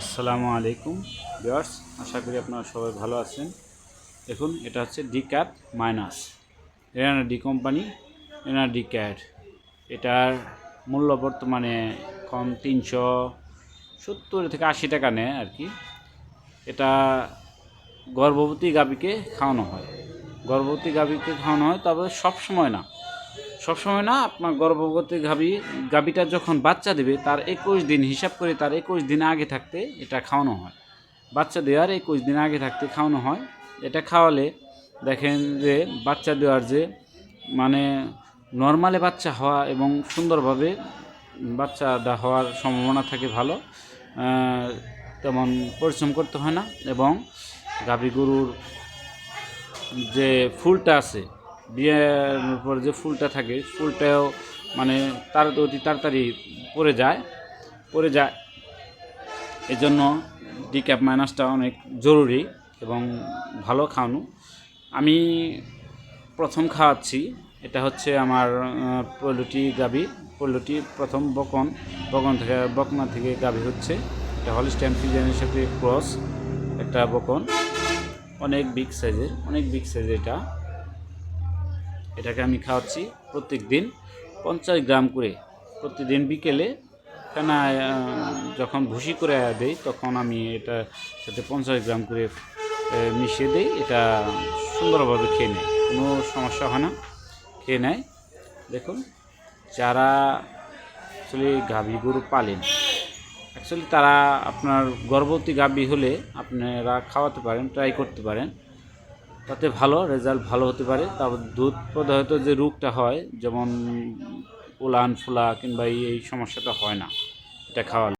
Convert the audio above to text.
আসসালামু আলাইকুম ভিউয়ার্স, আশা করি আপনারা সবাই ভালো আছেন। দেখুন, এটা হচ্ছে D cat minus, NRD company, NRD cat এটার মূল্য বর্তমানে কম তিনশো সত্তর থেকে আশি টাকা নেয় আর কি। এটা গর্ভবতী গাভীকে খাওয়ানো হয়। গর্ভবতী গাভীকে খাওয়ানো হয়, তবে সব সময় না। সবসময় না আপনার গর্ভবতী গাভী, গাভীটা যখন বাচ্চা দেবে, তার একুশ দিন হিসাব করে তার একুশ দিন আগে থাকতে এটা খাওয়ানো হয়। বাচ্চা দেওয়ার একুশ দিন আগে থাকতে খাওয়ানো হয়। এটা খাওয়ালে দেখেন যে বাচ্চা দেওয়ার যে মানে নর্মালে বাচ্চা হওয়া এবং সুন্দরভাবে বাচ্চাটা হওয়ার সম্ভাবনা থাকে ভালো তেমন পরিশ্রম করতে হয় না এবং গাভী গরুর যে ফুলটা আছে বিয়ের পর যে ফুলটা থাকে, ফুলটাও মানে তার অতি তাড়াতাড়ি পড়ে যায় পড়ে যায়। এই জন্য ডিক্যাপ মাইনাসটা অনেক জরুরি এবং ভালো খাওয়ানো। আমি প্রথম খাওয়াচ্ছি, এটা হচ্ছে আমার পল্লুটি গাবি পল্লুটি প্রথম বকন বকন থেকে, বকনা থেকে গাবি হচ্ছে। এটা হলিস্টাইন ফিজিয়ানের সাথে ক্রস একটা বকন। অনেক বিগ সাইজের, অনেক বিগ সাইজের এটা। এটাকে আমি খাওয়াচ্ছি প্রত্যেক দিন। পঞ্চাশ গ্রাম করে প্রতিদিন বিকেলে আহ, যখন ভুসি করে দেই তখন আমি এটা সাথে পঞ্চাশ গ্রাম করে মিশিয়ে দিই। এটা সুন্দরভাবে খেয়ে নেয় কোনো সমস্যা হয় না খেয়ে নেয়। দেখুন যারা অ্যাকচুয়ালি গাভী গরু পালেন অ্যাকচুয়ালি তারা আপনার গর্ভবতী গাভী হলে আপনারা খাওয়াতে পারেন ট্রাই করতে পারেন। তাতে ভালো, রেজাল্ট ভালো হতে পারে। তারপর দুধ প্রধানত যে রোগটা হয়, যেমন উলান ফুলা কিংবা এই এই সমস্যাটা হয় না, এটা খাওয়ালে।